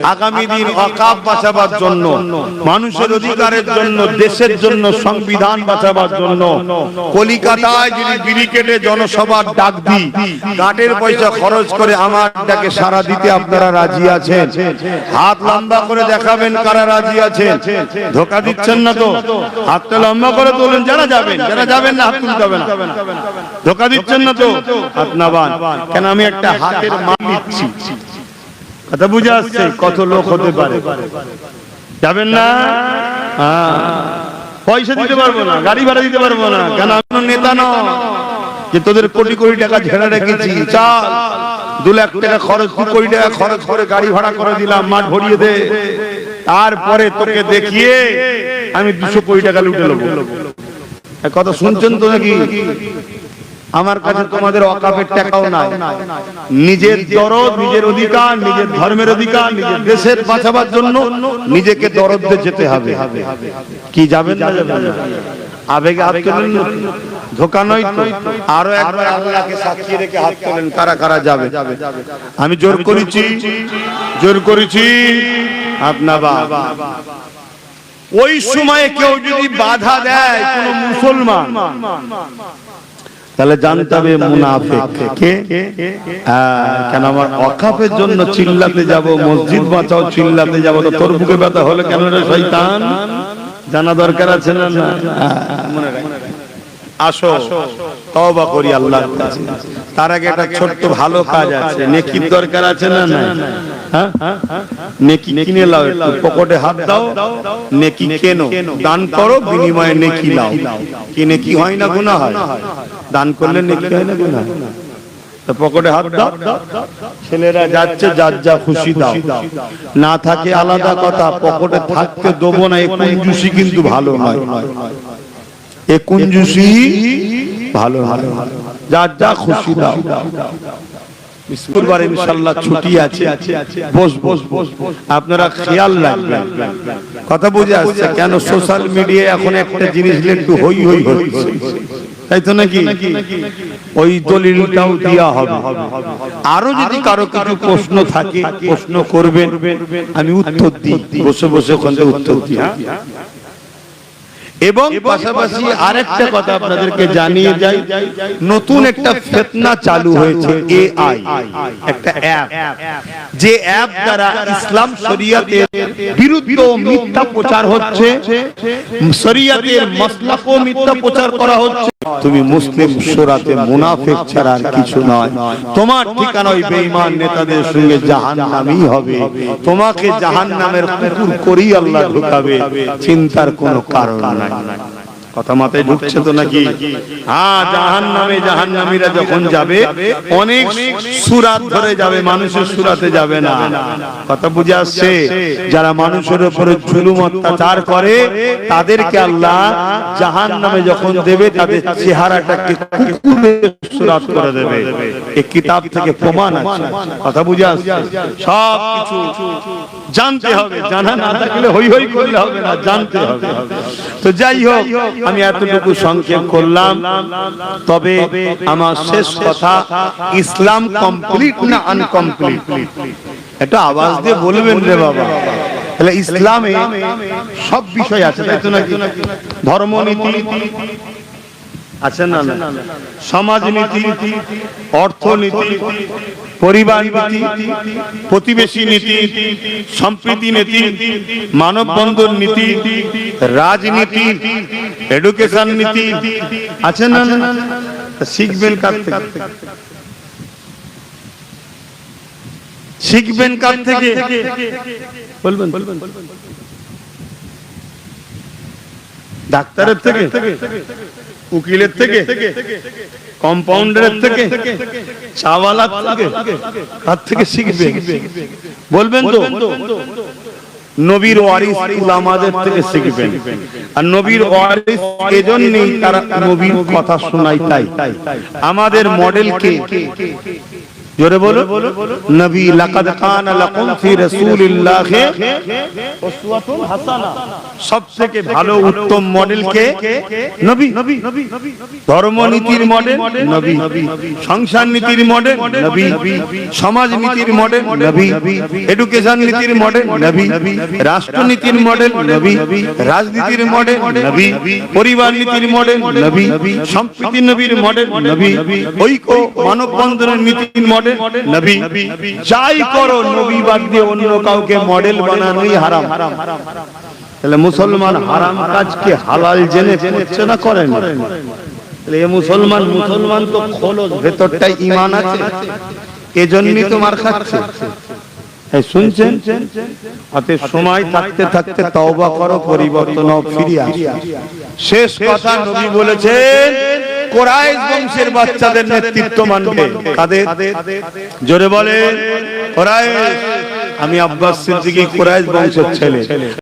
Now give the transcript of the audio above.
আগামী দিন অকাপ বাঁচাবার জন্য মানুষের অধিকারের জন্য দেশের জন্য সংবিধান বাঁচাবার জন্য কলিকাতায় যদি ব্রিকেটে জনসভার ডাক দিই কাঠের পয়সা খরচ করে আমার ডাকে সারা দিতে আপনারা রাজি আছেন? হাত লম্বা করে দেখাবেন কারা রাজি আছেন? ধোকা দিচ্ছেন না তো? হাতটা লম্বা করে তোলেন যারা যাবেন যারা যাবেন না হাত তুলতে হবে না। ধোকা দিচ্ছেন না তো? হাত নাবান। কেন আমি একটা হাতের মান দিচ্ছি কথা বুঝে আসছে, কত লোক হতে পারে। যাবেন না? হ্যাঁ। পয়সা দিতে পারব না, গাড়ি ভাড়া দিতে পারব না, কেন কোনো নেতা নয় যে তোদের কোটি কোটি টাকা ঝেড়ে রেখেছি, চাল। দু লাখ টাকা খরচ, দু কোটি টাকা খরচ করে গাড়ি ভাড়া করে দিলাম, মাঠ ভরিয়ে দে। তারপরে তোকে দেখিয়ে আমি দুশো কোটি টাকা লুটে নেব। কথা শুনছেন তো নাকি? আমার কাছে তোমাদের অকাপের টাকাও নাই। নিজের দরদ নিজের অধিকার নিজের ধর্মের অধিকার নিজের দেশের বাঁচাবার জন্য নিজেকে দরদ দিয়ে যেতে হবে। কি যাবেন না যাবেন আবেগে হাত তোলেন ধোকা নয় তো। আরও একবার আল্লাহকে সাক্ষী রেখে হাত তোলেন। কারা কারা যাবে? আমি জোর করেছি। জোর করেছি। আপনা বাবা ওই সময়ে কেউ যদি বাধা দেয় কোন মুসলমান। তাহলে জানতে হবে মুনাফেক কে? কেন আমার অকাপের জন্য চিল্লাতে যাব মসজিদ বাঁচাও চিল্লাতে যাব তো তোর বুকে ব্যথা হলে কেন রে শয়তান? জানা দরকার আছে না না? মনে রাখ। আসো তওবা করি আল্লাহর কাছে। তার আগে একটা ছোট্ট ভালো কাজ আছে। নেকির দরকার আছে না না হ্যাঁ? নেকি কিনে লাও একটু। পকেটে হাত দাও নেকি কেনো। দান করো বিনিময়ে নেকি লাও কি নেকি হয় না গুনাহ হয়? দান করলে নেকি হয় না গুনাহ তা পকেটে হাত দাও। ছেলেরা যাচ্ছে যার যা খুশি দাও। না থাকে আলাদা কথা। পকেটে থাকতে দেবো না এই কিন্তু ভালো নয়। এ কুঞ্জুসি ভালো ভালো যার যা খুশি দাও। শুক্রবার ইনশাল্লাহ ছুটি আছে। বস বস বস আপনারা খেয়াল রাখবেন। কথা বুঝে আসছে কেন সোশ্যাল মিডিয়ায় এখন একটা জিনিস একটু হই হই হচ্ছে তাই তো নাকি? ওই দলিলটাও দেওয়া হবে। আরও যদি কারও কিছু প্রশ্ন থাকে প্রশ্ন করবেন আমি উত্তর দিই। বসে বসে ওখান উত্তর দিই হ্যাঁ? এবং পাশাপাশি আরেকটা কথা আপনাদেরকে জানিয়ে যাই। নতুন একটা ফেতনা চালু হয়েছে এআই একটা অ্যাপ যে অ্যাপ দ্বারা ইসলাম শরিয়াতের বিরুদ্ধে মিথ্যা প্রচার হচ্ছে। শরিয়াতের মাসলাকও মিথ্যা প্রচার করা হচ্ছে। তুমি মুসলিম সুরাতে মুনাফেক ছাড়া আর কিছু নয়। তোমার ঠিকানা ওই বেঈমান নেতাদের সঙ্গে জাহান্নামই হবে। তোমাকে জাহান্নামের কুকুর করেই আল্লাহ ঢুকাবে। চিন্তার কোনো কারণ নাই। কথা মাথায় ঢুকছে তো নাকি? হ্যাঁ জাহান নামে জাহান নামীরা যখন যাবে অনেক সুরাত ধরে যাবে মানুষের সুরাতে যাবে না। কথা বুঝে আসছে? যারা মানুষের উপরে জুলুম অত্যাচার করে তাদেরকে আল্লাহ জাহান নামে যখন দেবে তাদের চেহারাটাকে কুকুরের সুরাত করে দেবে। এই কিতাব থেকে প্রমাণ আছে। কথা বুঝে আসছে? সব কিছু জানতে হবে। জানা না থাকলে হই হই করলে হবে না জানতে হবে। তো যাই হোক। আমি এতটুকু সংক্ষেপ করলাম, তবে আমার শেষ কথা ইসলাম কমপ্লিট না আনকমপ্লিট এটা আওয়াজ দিয়ে বলবেন রে বাবা। তাহলে ইসলামে সব বিষয় আছে, তাই ধর্মনীতি আছে না না? সমাজনীতি অর্থনীতি পরিবার নীতি প্রতিবেশী নীতি সম্প্রীতি নীতি মানববন্ধন নীতি রাজনীতি এডুকেশন নীতি আছে না না? শিখবেন কার থেকে? শিখবেন কার থেকে? বলবেন। ডাক্তারের থেকে উকিলের থেকে কম্পাউন্ডারের থেকে চাওয়ালার থেকে কার থেকে শিখবে? বলবেন তো? নবীর ওয়ারিস উলামাদের থেকে শিখবেন। আর নবীর ওয়ারিস এজন্যই তারা নবীর কথা শোনায় তাই। আমাদের মডেল কে? জোরে বলো। নবী লাকাদ কানা লাকুম ফি রাসূলিল্লাহি। উসওয়াতুন হাসানা। সবথেকে ভালো উত্তম মডেল কে? নবী। ধর্মনীতির মডেল নবী। সংসার নীতির মডেল নবী। সমাজ নীতির মডেল নবী। এডুকেশন নীতির মডেল নবী। রাষ্ট্রনীতির মডেল নবী। রাজনীতির মডেল নবী। পরিবার নীতির মডেল নবী। সম্প্রীতি নবীর মডেল নবী। ঐক্য মানববন্ধনের নীতির মডেল নবী। যাই করো নবী বাদ দিয়ে অন্য কাউকে মডেল বানানোই হারাম। তাহলে মুসলমান হারাম কাজকে হালাল জেনে করছে না করে না তাহলে এ মুসলমান মুসলমান তো খোলস ভেতরটাই ইমান আছে। এজন্যই তো মার খাচ্ছে। শুনছেন? হাতে সময় থাকতে থাকতে তওবা করো পরিবর্তন ও ফিরে আসো। শেষ কথা নবী বলেছেন কোরাইশ বংশের বাচ্চাদের নেতৃত্ব মানবে। তাদের জোরে বলে কোরাইশ। আমি আব্বাস সিদ্দিকী কোরাইশ বংশের ছেলে।